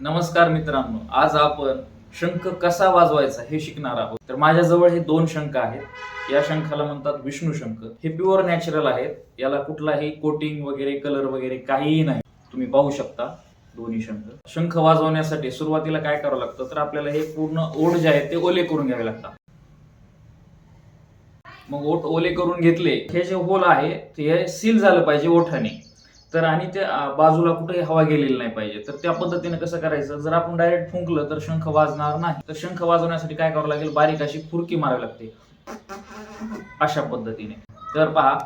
नमस्कार मित्रांनो आज आपण शंख कसा वाजवायचा हे शिकणार आहोत. तर माझ्याजवळ हे दोन शंख आहेत. या शंखाला म्हणतात विष्णू शंख. हे प्युअर नॅचरल आहेत. याला कुठलाही कोटिंग वगैरे कलर वगैरे काहीही नाही. तुम्ही पाहू शकता दोन्ही शंख. शंख वाजवण्यासाठी सुरुवातीला काय करावं लागतं? तर आपल्याला हे पूर्ण ओढ जे आहे ते ओले करून घ्यावे लागतात. मग ओठ ओले करून घेतले हे जे होल आहे ते सील झालं पाहिजे ओठाने. तर आणि ते बाजूला कुठेही हवा गेलेली नाही पाहिजे. तर त्या पद्धतीने कसं करायचं? जर आपण डायरेक्ट फुंकलं तर शंख वाजणार नाही. तर शंख वाजवण्यासाठी काय करावं लागेल? बारीक अशी फुरकी मारावी लागते. अशा पद्धतीने. तर पहा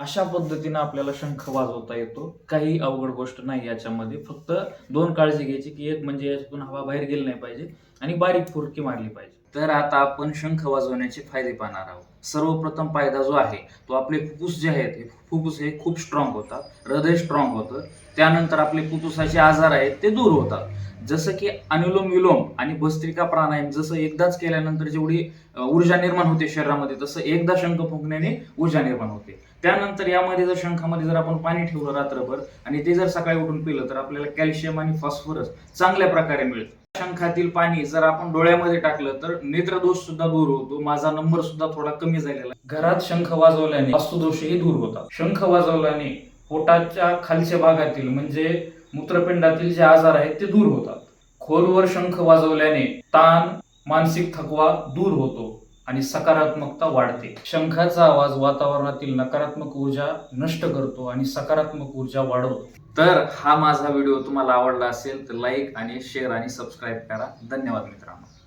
अशा पद्धतीने आपल्याला शंख वाजवता येतो. काही अवघड गोष्ट नाही याच्यामध्ये. फक्त दोन काळजी घ्यायची की एक म्हणजे याच्यातून हवा बाहेर गेली नाही पाहिजे आणि बारीक फुरकी मारली पाहिजे. तर आता आपण शंख वाजवण्याचे फायदे पाहणार आहोत. सर्वप्रथम फायदा जो आहे तो आपले फुफ्फुस जे आहेत हे फुफ्फुस हे खूप स्ट्रॉंग होतात. हृदय स्ट्रॉंग होतं. त्यानंतर आपले फुफ्फुसाचे आजार आहेत ते दूर होतात. जसं की अनुलोम विलोम आणि भस्त्रिका प्राणायाम जसं एकदाच केल्यानंतर जेवढी ऊर्जा निर्माण होते शरीरामध्ये तसं एकदा शंख फुंकण्याने ऊर्जा निर्माण होते. त्यानंतर यामध्ये जर शंखामध्ये जर आपण पाणी ठेवलं रात्रभर आणि ते जर सकाळी उठून पिलं तर आपल्याला कॅल्शियम आणि फॉस्फरस चांगल्या प्रकारे मिळतं. शंखातील पाणी जर आपण डोळ्यामध्ये टाकलं तर नेत्रदोष सुद्धा दूर होतो माझा नंबर सुद्धा थोडा कमी झालेला घरात शंख वाजवल्याने वास्तुदोषही दूर होतात. शंख वाजवल्याने पोटाच्या खालच्या भागातील म्हणजे मूत्रपिंडातील जे आजार आहेत ते दूर होतात. खोलवर शंख वाजवल्याने ताण मानसिक थकवा दूर होतो आणि सकारात्मकता वाढते. शंखाचा आवाज वातावरणातील नकारात्मक ऊर्जा नष्ट करतो आणि सकारात्मक ऊर्जा वाढवतो. तर हा माझा व्हिडिओ तुम्हाला आवडला असेल तर लाईक आणि शेअर आणि सबस्क्राईब करा. धन्यवाद मित्रांनो.